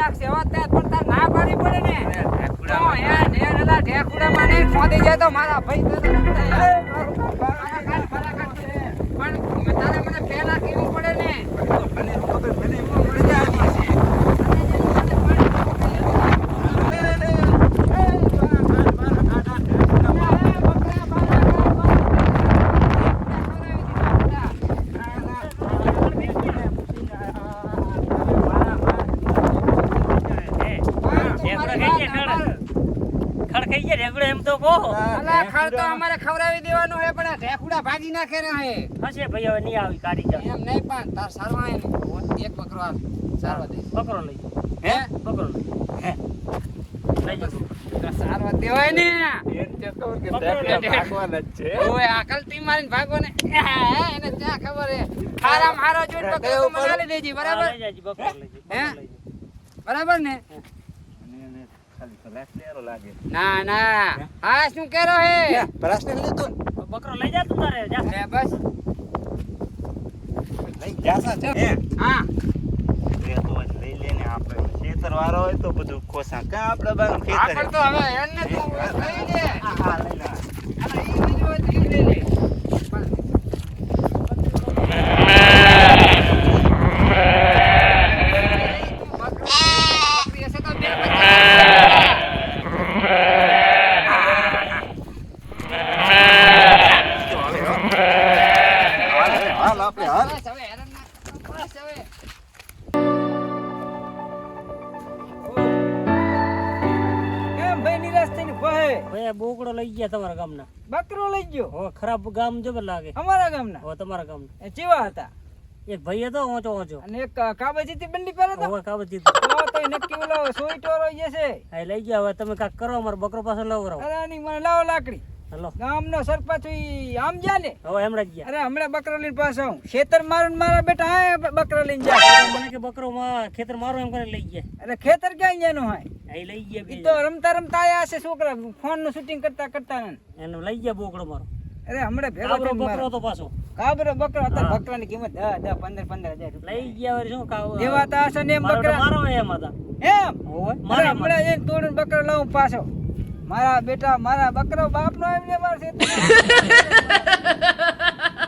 નાખશે. હવે ના પાડી પડે ને. તો યાર ઢેર ઢેર ઢેર જાય તો મારા ભાઈ તો ખડખાઈ ગયા? રેગડો એમ તો કહો. અલા, ખાડ તો અમારે ખવડાવી દેવાનું હે પણ આ ભાજી ભાગી નાખે ને હે. હશે ભાઈ હવે નહીં આવી કાઢી જા એમ નહીં પણ તાર સારવા હે એક બકરો હાલ સારવા દે બકરો લઈ હે? પકડો લઈ જાઓ. સારવા દેવાય ને. પકડો લઈ જાઓ. ઓય આકલતી મારીને ભાગો ને. હે, એને ત્યાં ખબર હે? હારામ હારો જોઈને બકરો દેજી બરાબર. હે? બરાબર ને? ના ના. આ શું કેરો હે? બકરો લઈ જા તું તારે જા. રે બસ. હા? એ તો હવે એને તું લઈ લે. હા લઈ લે. હોય તો ઈ લઈ લે બકરી હશે તો બે પચાસ. બસ હવે હેરાન ના કરો. બસ હવે. કેમ ભાઈ નિરાશ થઈને ફહે ભાઈ બોકડો લઈ ગયા તમારા ગામના. બકરો લઈ ગયો? ખરાબ ગામ જબર લાગે. અમારા ગામના? હવે તમારા ગામના. એ ચેવા હતા? એક ભાઈ હતો ઓંચો અને એક કાબજીતી બંડી કાબત તો તો નક્કી ઓલો સોઈ ટોરો જશે આ લઈ ગયા હવે તમે કાક કરો અમારો બકરો પાછો લવરાવો. અરે આની મને લાવો લાકડી. હલો. ગામનો સરપંચ આમ જા ને? હવે હમણાં ગયા. અરે હમણાં બકરો લઈને પાછો હું ખેતર મારું મારા બેટા હા બકરો લઈને જા મને કે બકરો માં ખેતર મારો એમ કરીને લઈ ગયા. અરે ખેતર ક્યાં જવાનું હોય? અહીં લઈ ગયા ઈ તો રમતા રમતા આયા છે છોકરા. ફોનનું શૂટિંગ કરતા કરતા એને લઈ ગયા બોકડો મારો. અરે હમણાં ભેગો બકરો તો પાછો. કાબરો બકરો હતા. બકરાની કિંમત દસ દસ પંદર પંદર હજાર રૂપિયા. લઈ ગયા વળી શું કાવ દેવા તા હશે ને એમ બકરા. મારો એમ હતા. એમ? મારા હમણાં જઈને તોડીને બકરો લાવું પાછો. મારા બેટા મારા બકરો બાપ નો આવી જાય મારા ખેતરમાં.